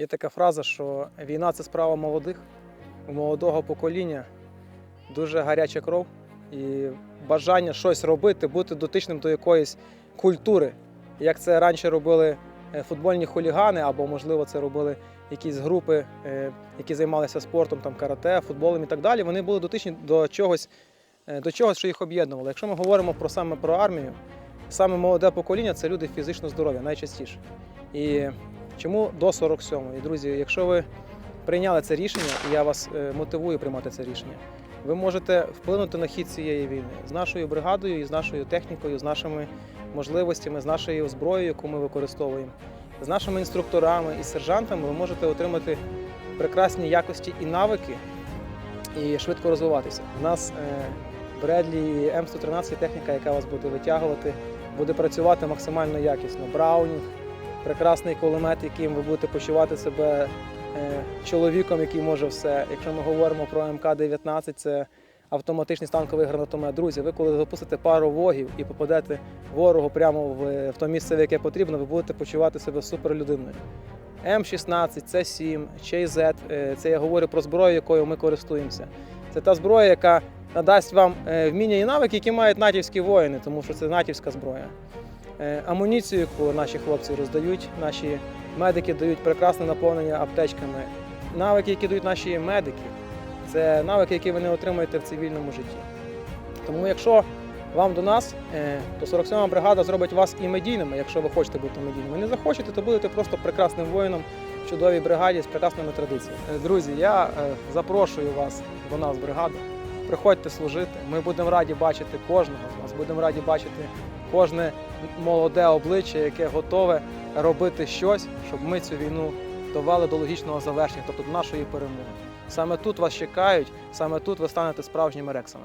Є така фраза, що війна це справа молодих, у молодого покоління дуже гаряча кров і бажання щось робити, бути дотичним до якоїсь культури. Як це раніше робили е, футбольні хулігани, або, можливо, це робили якісь групи, е, які займалися спортом, там карате, футболом і так далі. Вони були дотичні до чогось, е, до чогось, що їх об'єднувало. Якщо ми говоримо про саме про армію, саме молоде покоління це люди фізично здорові, найчастіше. І чому до 47-го? І друзі, якщо ви прийняли це рішення, і я вас е, мотивую приймати це рішення, ви можете вплинути на хід цієї війни з нашою бригадою, з нашою технікою, з нашими можливостями, з нашою зброєю, яку ми використовуємо, з нашими інструкторами і сержантами. Ви можете отримати прекрасні якості і навики і швидко розвиватися. У нас Бредлі М113 техніка, яка вас буде витягувати, буде працювати максимально якісно. Браунінг, прекрасний кулемет, яким ви будете почувати себе е, чоловіком, який може все. Якщо ми говоримо про МК-19, це автоматичний станковий гранатомет. Друзі, ви коли запустите пару вогів і попадете ворогу прямо в, в то місце, в яке потрібно, ви будете почувати себе суперлюдиною. М16, С7, Чейз, це я говорю про зброю, якою ми користуємося. Це та зброя, яка надасть вам е, вміння і навики, які мають натівські воїни, тому що це натівська зброя. Е, Амуніцію, яку наші хлопці роздають, наші медики дають прекрасне наповнення аптечками. Навики, які дають наші медики, це навики, які ви не отримуєте в цивільному житті. Тому якщо вам до нас, е, то 47-ма бригада зробить вас і медійними, якщо ви хочете бути медійними. Не захочете, то будете просто прекрасним воїном в чудовій бригаді з прекрасними традиціями. Е, Друзі, я запрошую вас до нас бригаду. Приходьте служити. Ми будемо раді бачити кожного з вас. Будемо раді бачити кожне молоде обличчя, яке готове робити щось, щоб ми цю війну довели до логічного завершення, тобто до нашої перемоги. Саме тут вас чекають, саме тут ви станете справжніми рексами.